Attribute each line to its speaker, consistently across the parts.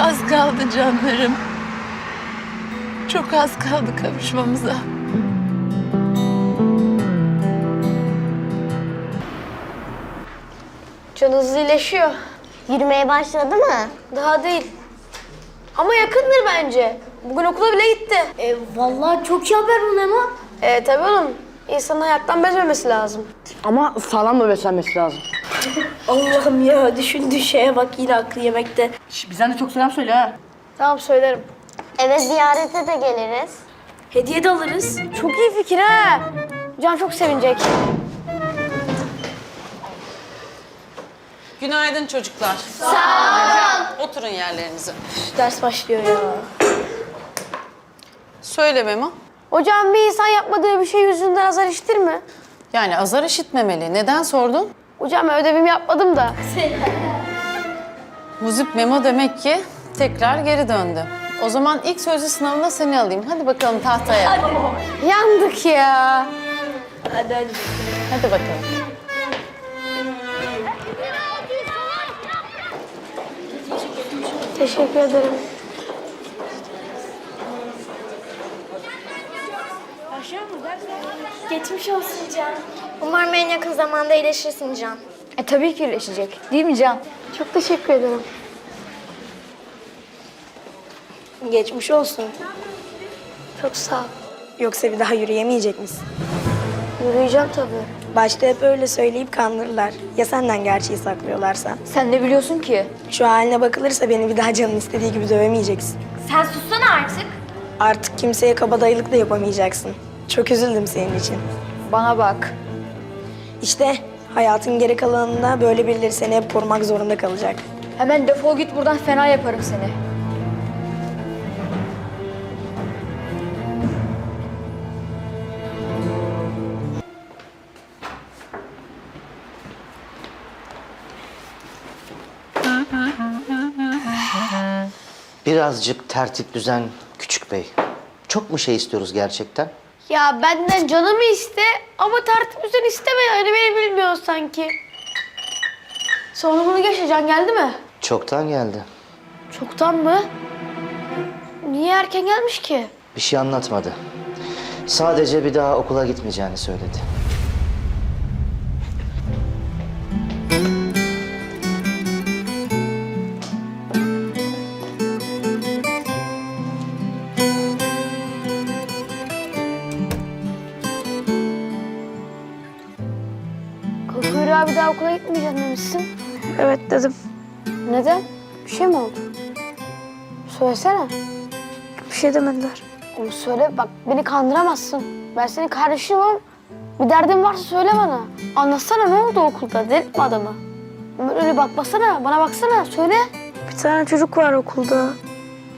Speaker 1: az kaldı canlarım. Çok az kaldı kavuşmamıza.
Speaker 2: Can hızlı iyileşiyor.
Speaker 3: Yürümeye başladı mı?
Speaker 2: Daha değil. Ama yakındır bence. Bugün okula bile gitti.
Speaker 3: E, vallahi çok iyi haber bu Memo.
Speaker 2: E tabii oğlum. İnsanın hayattan bezmemesi lazım.
Speaker 4: Ama sağlam da beslenmesi lazım.
Speaker 3: Allah'ım ya düşündüğü şeye bak yine aklı yemekte.
Speaker 4: Şş, bizden de çok selam söyle ha.
Speaker 2: Tamam söylerim.
Speaker 3: Eve ziyarete de geliriz.
Speaker 2: Hediye de alırız. Çok iyi fikir ha. Can çok sevinecek.
Speaker 5: Günaydın çocuklar. Sağ olun. Oturun yerlerinize.
Speaker 2: Ders başlıyor ya.
Speaker 5: Söyle Memo.
Speaker 2: Hocam bir insan yapmadığı bir şey yüzünden azar işitir mi?
Speaker 5: Yani azar işitmemeli. Neden sordun?
Speaker 2: Hocam ödevimi yapmadım da.
Speaker 5: Muzip Memo demek ki tekrar geri döndü. O zaman ilk sözlü sınavında seni alayım. Hadi bakalım tahtaya.
Speaker 2: Yandık ya.
Speaker 5: Hadi bakalım.
Speaker 2: Teşekkür ederim.
Speaker 3: Geçmiş olsun Can. Umarım en yakın zamanda iyileşirsin Can.
Speaker 2: E tabii ki iyileşecek. Değil mi Can? Çok teşekkür ederim.
Speaker 6: Geçmiş olsun.
Speaker 2: Çok sağ ol.
Speaker 6: Yoksa bir daha yürüyemeyecek misin?
Speaker 2: Yürüyeceğim tabii.
Speaker 6: Başta hep öyle söyleyip kandırırlar. Ya senden gerçeği saklıyorlarsa?
Speaker 2: Sen ne biliyorsun ki?
Speaker 6: Şu haline bakılırsa beni bir daha canın istediği gibi dövemeyeceksin.
Speaker 3: Sen sussana artık.
Speaker 6: Artık kimseye kabadayılık da yapamayacaksın. Çok üzüldüm senin için.
Speaker 2: Bana bak.
Speaker 6: İşte hayatın geri kalanında böyle birileri seni hep korumak zorunda kalacak.
Speaker 2: Hemen defol git buradan fena yaparım seni.
Speaker 7: Birazcık tertip düzen küçük bey. Çok mu şey istiyoruz gerçekten?
Speaker 2: Ya benden canımı iste ama tartip düzen isteme yani beni bilmiyor sanki. Sonra bunu geç Can geldi mi?
Speaker 7: Çoktan geldi.
Speaker 2: Çoktan mı? Niye erken gelmiş ki?
Speaker 7: Bir şey anlatmadı. Sadece bir daha okula gitmeyeceğini söyledi.
Speaker 2: Abi daha okula gitmeyeceğim demişsin.
Speaker 6: Evet dedim.
Speaker 2: Neden? Bir şey mi oldu? Söylesene.
Speaker 6: Bir şey demediler.
Speaker 2: Oğlum söyle bak beni kandıramazsın. Ben senin kardeşimim. Bir derdin varsa söyle bana. Anlatsana ne oldu okulda? Delirtme adamı. Öyle bakmasana. Bana baksana. Söyle.
Speaker 6: Bir tane çocuk var okulda.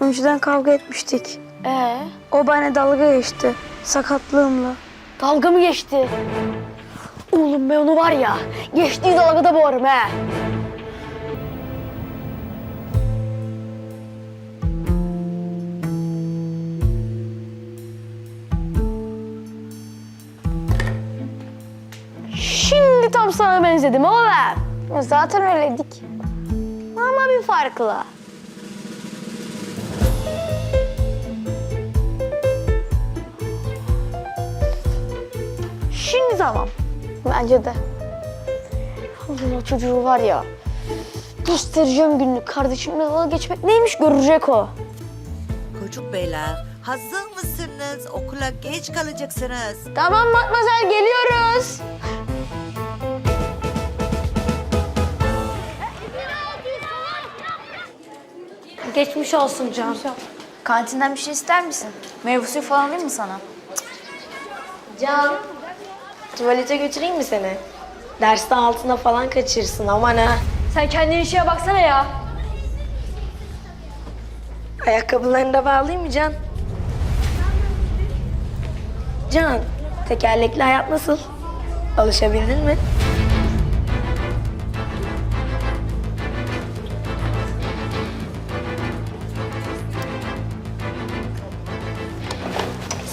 Speaker 6: Önceden kavga etmiştik.
Speaker 2: Ee,
Speaker 6: O bana dalga geçti. Sakatlığımla.
Speaker 2: dalga mı geçti? Oğlum ben onu var ya. Geçtiği dalgada boğarım he. Şimdi tam sana benzedim oğlum. Zaten öyleydik. Ama bir farkla. Şimdi tamam. Bence de. O çocuğu var ya. Göstereceğim günlük kardeşimle dalga geçmek neymiş görecek o.
Speaker 8: Çocuk beyler, hazır mısınız? Okula geç kalacaksınız.
Speaker 2: Tamam Matmazel geliyoruz. Geçmiş olsun Can.
Speaker 9: Kantinden bir şey ister misin? Meyve suyu falan alayım mı sana?
Speaker 6: Can. Tuvalete götüreyim mi seni? Derste altına falan kaçırsın aman ha.
Speaker 2: Sen kendin işine baksana ya.
Speaker 6: Ayakkabılarını da bağlayayım mı Can? Can, tekerlekli hayat nasıl? Alışabildin mi?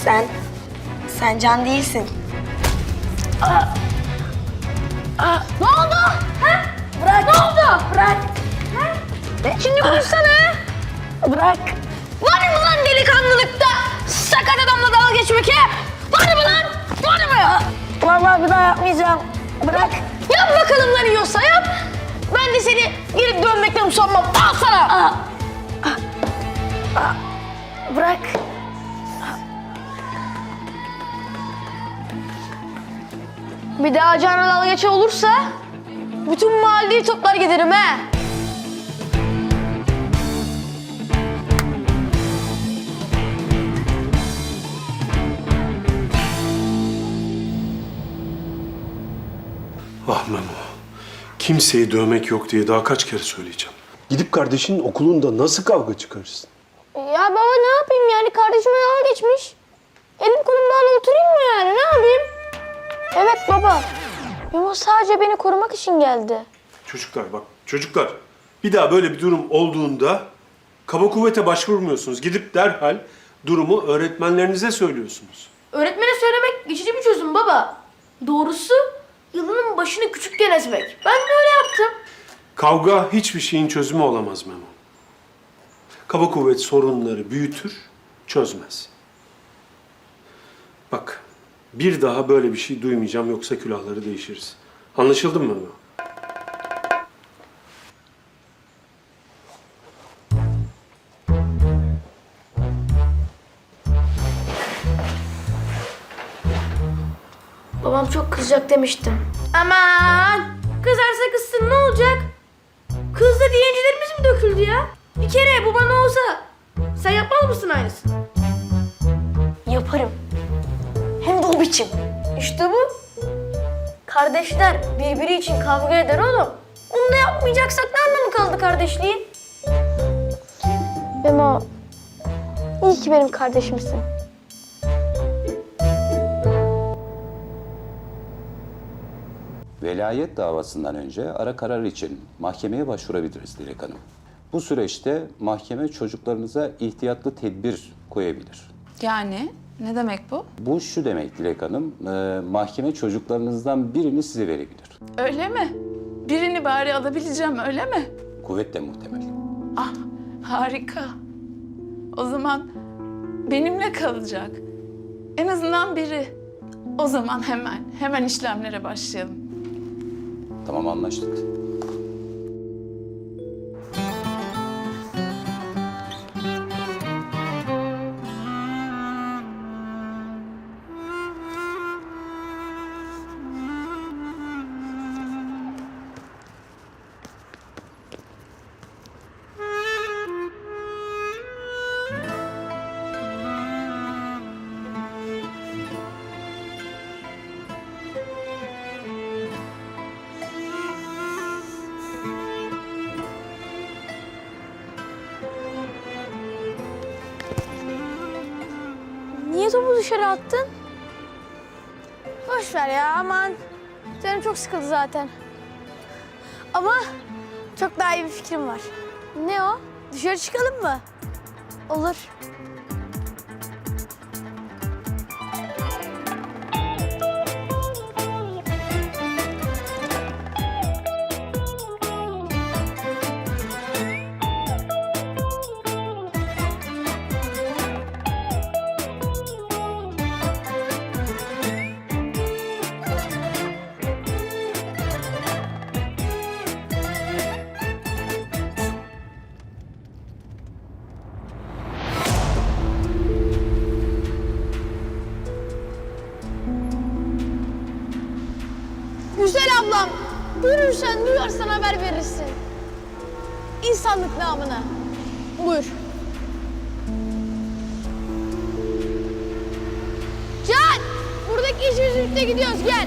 Speaker 6: Sen, sen Can değilsin.
Speaker 2: Ne oldu? Ha? Bırak. Ne oldu? Bırak. Şimdi konuşsana. Bırak. Var mı lan delikanlılıkta? Sakat adamla dalga geçmek he? Var mı lan? Var mı? Vallahi bir daha yapmayacağım. Bırak. Yap bakalım lan yiyorsa yap. Ben de seni geri dönmekten usanmam. Al sana. Bırak. Bir daha Can'a dalga geçe olursa bütün mahalleyi toplar giderim he.
Speaker 10: Ah Memo. Kimseyi dövmek yok diye daha kaç kere söyleyeceğim. Gidip kardeşinin okulunda nasıl kavga çıkarırsın?
Speaker 2: Ya baba ne yapayım yani kardeşime sadece beni korumak için geldi.
Speaker 10: Çocuklar bak çocuklar bir daha böyle bir durum olduğunda kaba kuvvete başvurmuyorsunuz. Gidip derhal durumu öğretmenlerinize söylüyorsunuz.
Speaker 11: Öğretmene söylemek geçici bir çözüm baba. Doğrusu yılının başını küçükken ezmek. Ben de öyle yaptım.
Speaker 10: Kavga hiçbir şeyin çözümü olamaz Memo. Kaba kuvvet sorunları büyütür, çözmez. Bak, bir daha böyle bir şey duymayacağım yoksa külahları değişiriz. Anlaşıldı mı?
Speaker 11: Babam çok kızacak demiştim. Aman! Kızarsa kızsın ne olacak? Kızdı diye incilerimiz mi döküldü ya? Bir kere bu bana olsa sen yapmaz mısın aynısını?
Speaker 2: Yaparım. Hem de o biçim.
Speaker 11: İşte bu. Kardeşler birbiri için kavga eder oğlum. Onu da yapmayacaksak ne anlamı kaldı kardeşliğin?
Speaker 2: Memo iyi ki benim kardeşimsin.
Speaker 12: Velayet davasından önce ara karar için mahkemeye başvurabiliriz Dilek Hanım. Bu süreçte mahkeme çocuklarınıza ihtiyatlı tedbir koyabilir.
Speaker 1: Yani ne demek bu?
Speaker 12: Bu şu demek Dilek Hanım, e, mahkeme çocuklarınızdan birini size verebilir.
Speaker 1: Öyle mi? Birini bari alabileceğim öyle mi?
Speaker 12: Kuvvetle muhtemel.
Speaker 1: Ah harika. O zaman benimle kalacak. En azından biri. O zaman hemen, hemen işlemlere başlayalım.
Speaker 12: Tamam anlaştık.
Speaker 2: Niye topu dışarı attın? Boş ver ya aman. Canım çok sıkıldı zaten. Ama çok daha iyi bir fikrim var. Ne o? Dışarı çıkalım mı? Olur. Görürsen, duyarsan haber verirsin. İnsanlık namına. Buyur. Can! Buradaki işimiz birlikte gidiyoruz. Gel.